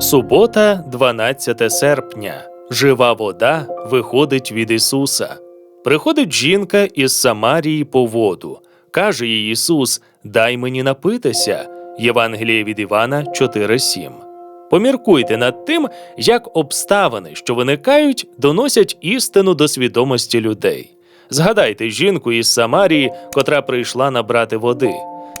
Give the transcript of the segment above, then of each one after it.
Субота, 12 серпня. Жива вода виходить від Ісуса. Приходить жінка із Самарії по воду. Каже їй Ісус: Дай мені напитися. Євангеліє від Івана 4.7. Поміркуйте над тим, як обставини, що виникають, доносять істину до свідомості людей. Згадайте жінку із Самарії, котра прийшла набрати води.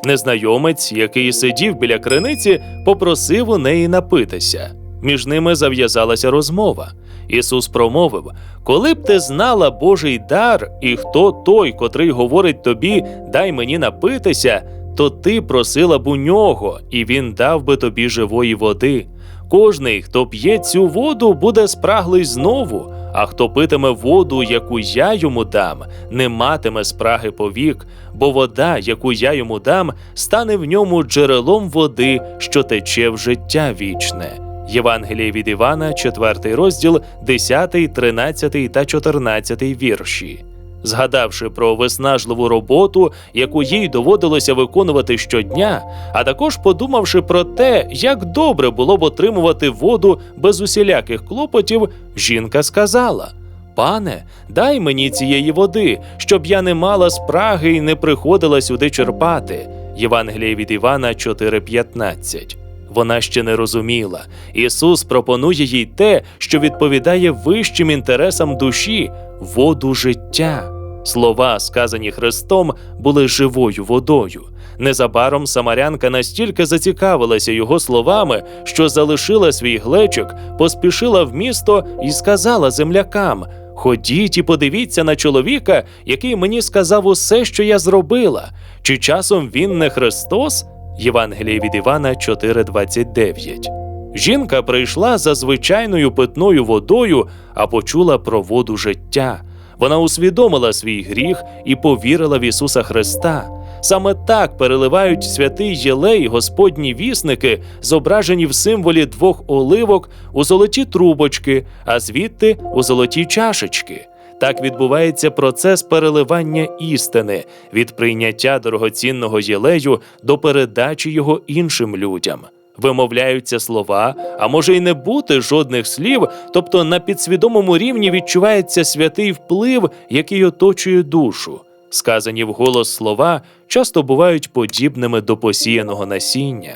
Незнайомець, який сидів біля криниці, попросив у неї напитися. Між ними зав'язалася розмова. Ісус промовив: Коли б ти знала Божий дар, і хто той, котрий говорить тобі, дай мені напитися, то ти просила б у нього, і він дав би тобі живої води. Кожний, хто п'є цю воду, буде спраглий знову, а хто питиме воду, яку я йому дам, не матиме спраги повік, бо вода, яку я йому дам, стане в ньому джерелом води, що тече в життя вічне. Євангеліє від Івана, 4 розділ, 10, 13 та 14 вірші. Згадавши про виснажливу роботу, яку їй доводилося виконувати щодня, а також подумавши про те, як добре було б отримувати воду без усіляких клопотів, жінка сказала: Пане, дай мені цієї води, щоб я не мала спраги і не приходила сюди черпати. Євангеліє від Івана 4,15. Вона ще не розуміла. Ісус пропонує їй те, що відповідає вищим інтересам душі воду життя. Слова, сказані Христом, були живою водою. Незабаром самарянка настільки зацікавилася його словами, що залишила свій глечик, поспішила в місто і сказала землякам: Ходіть і подивіться на чоловіка, який мені сказав усе, що я зробила. Чи часом він не Христос? Євангеліє від Івана 4,29. Жінка прийшла за звичайною питною водою, а почула про воду життя. Вона усвідомила свій гріх і повірила в Ісуса Христа. Саме так переливають святий Єлей Господні вісники, зображені в символі двох оливок у золоті трубочки, а звідти у золоті чашечки. Так відбувається процес переливання істини від прийняття дорогоцінного єлею до передачі його іншим людям. Вимовляються слова, а може й не бути жодних слів, тобто на підсвідомому рівні відчувається святий вплив, який оточує душу. Сказані вголос слова часто бувають подібними до посіяного насіння.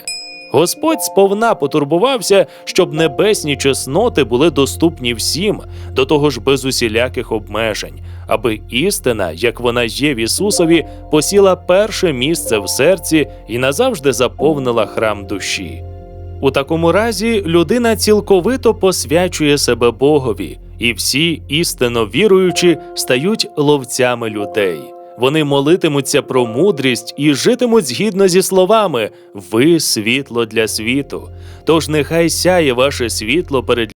Господь сповна потурбувався, щоб небесні чесноти були доступні всім, до того ж без усіляких обмежень, аби істина, як вона є в Ісусові, посіла перше місце в серці і назавжди заповнила храм душі. У такому разі людина цілковито посвячує себе Богові, і всі істинно віруючі стають ловцями людей. Вони молитимуться про мудрість і житимуть згідно зі словами Ви світло для світу. Тож нехай сяє ваше світло перед